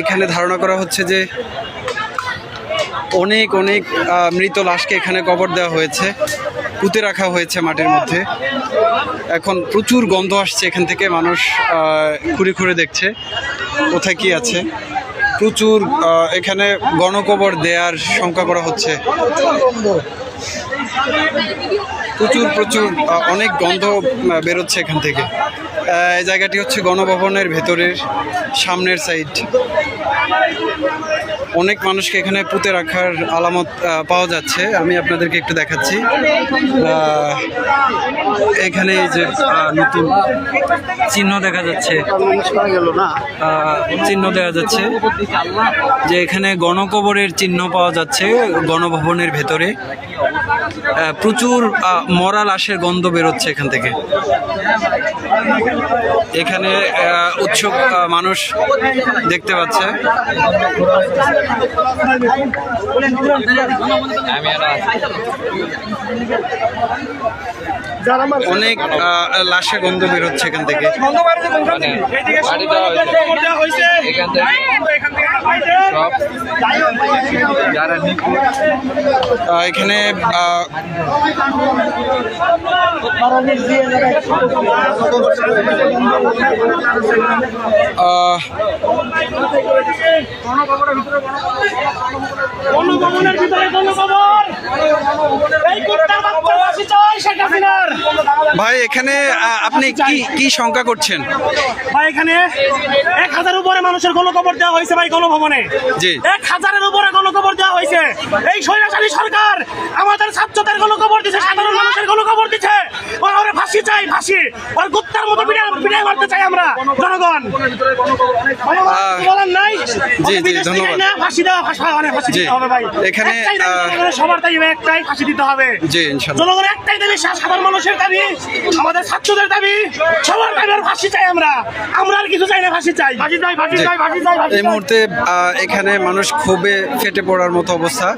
এখানে ধারণা করা হচ্ছে যে অনেক অনেক মৃত লাশকে এখানে কবর দেওয়া হয়েছে, পুঁতে রাখা হয়েছে মাটির মধ্যে। এখন প্রচুর গন্ধ আসছে এখান থেকে, মানুষ ঘুরে ঘুরে দেখছে কোথায় কি আছে। প্রচুর এখানে গণকবর দেওয়ার শঙ্কা করা হচ্ছে। প্রচুর প্রচুর অনেক গন্ধ বেরোচ্ছে এখান থেকে। এই জায়গাটি হচ্ছে গণভবনের ভেতরের সামনের সাইড। অনেক মানুষকে এখানে পুঁতে রাখার আলামত পাওয়া যাচ্ছে। আমি আপনাদেরকে একটু দেখাচ্ছি। এখানে এই যে আহ, নতুন চিহ্ন দেখা যাচ্ছে। আহ, চিহ্ন দেখা যাচ্ছে যে এখানে গণকবরের চিহ্ন পাওয়া যাচ্ছে গণভবনের ভেতরে। আহ, প্রচুর আহ, মরা লাশের গন্ধ বেরোচ্ছে এখান থেকে। এখানে উৎসুক আহ, মানুষ দেখতে পাচ্ছে। অনেক আহ, লাশের গন্ধ বেরোচ্ছে এখান থেকে। এখান গণভবনের ভিতরে গণভবন এই কুত্তার বাচ্চা ফাঁসি চাই শেখ হাসিনার ভাই এখানে আপনি কি কি শঙ্কা করছেন ভাই এখানে এক হাজার উপরে মানুষের গণকবর দেওয়া হয়েছে ভাই গণভবনে জি। এক হাজারের উপরে গণকবর দেওয়া হয়েছে এই স্বৈরাচারী সরকার আমাদের ছাত্রদের গণকবর দিচ্ছে সাধারণ মানুষের গণকবর দিচ্ছে ওর ওরে ফাঁসি চাই ফাঁসি। ওর মতো মারতে চাই আমরা জনগণ। বলার নাই জি, জি, ধন্যবাদ। না, ফাঁসি দেওয়া ফাঁসি মানে ফাঁসি দিতে হবে ভাই। এখানে, একটাই দাবি সবার দাবি একটাই ফাঁসি দিতে হবে। জি ইনশাল্লাহ। জনগণের একটাই দাবি সা- সাধারণ মানুষের দাবি আমাদের ছাত্রদের দাবি সবার দাবি আর ফাঁসি চাই আমরা। আমরা আর কিছু চাই না ফাঁসি চাই। ফাঁসি চাই ফাঁসি চাই ফাঁসি চাই এই মুহূর্তে এখানে মানুষ খুবই ফেটে পড়ার মতো অবস্থা